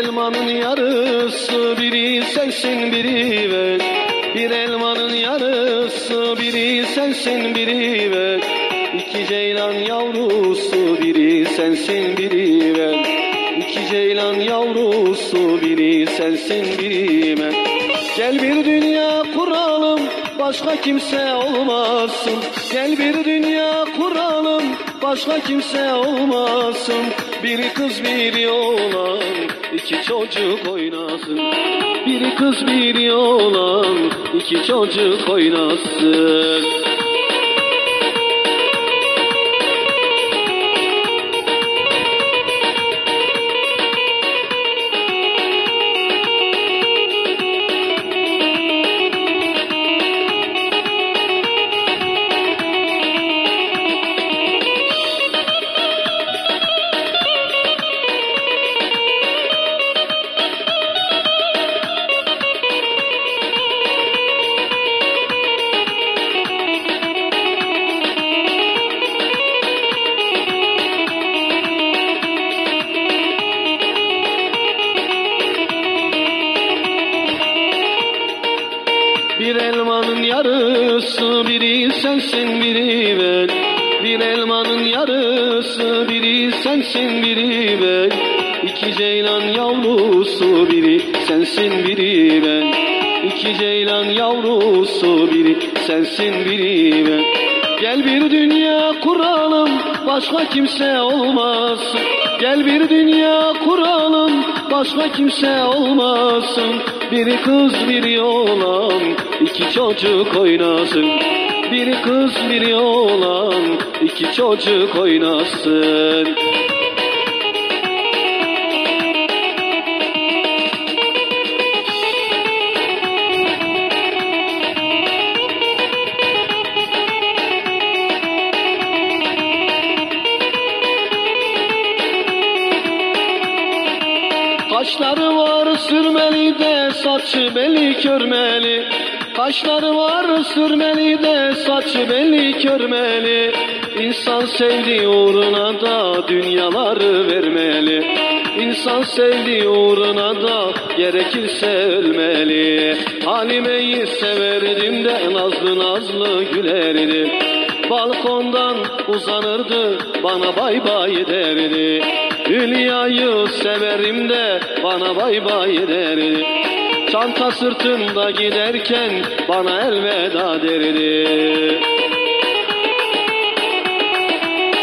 elmanın yarısı biri sensin biri ben Bir elmanın yarısı biri sensin biri ben İki ceylan yavrusu biri sensin biri ben İki ceylan yavrusu biri sensin biri ben Gel bir dünya kuralım başka kimse olmasın. Gel bir dünya kuralım başka kimse olmasın. Biri kız biri oğlan. İki çocuk oynasın. Biri kız biri oğlan. İki çocuk oynasın elmanın yarısı biri sensin biri ben. Bir elmanın yarısı biri sensin biri ben. İki ceylan yavrusu biri sensin biri ben. İki ceylan yavrusu biri sensin biri ben. Gel bir dünya kuralım başka kimse olmasın. Gel bir dünya kuralım başka kimse olmasın. Biri kız biri oğlan. İki çocuk oynasın. Biri kız biri oğlan. İki çocuk oynasın Kaşları var sürmeli de saçı belli körmeli. Kaşları var sürmeli de saçı belli körmeli. İnsan sevdiği uğruna da dünyaları vermeli. İnsan sevdiği uğruna da gerekirse ölmeli. Halime'yi severdim de nazlı nazlı gülerdi Balkondan uzanırdı bana bay bay derdi. Hülya'yı severim de bana bay bay derdi. Çanta sırtında giderken bana elveda derdi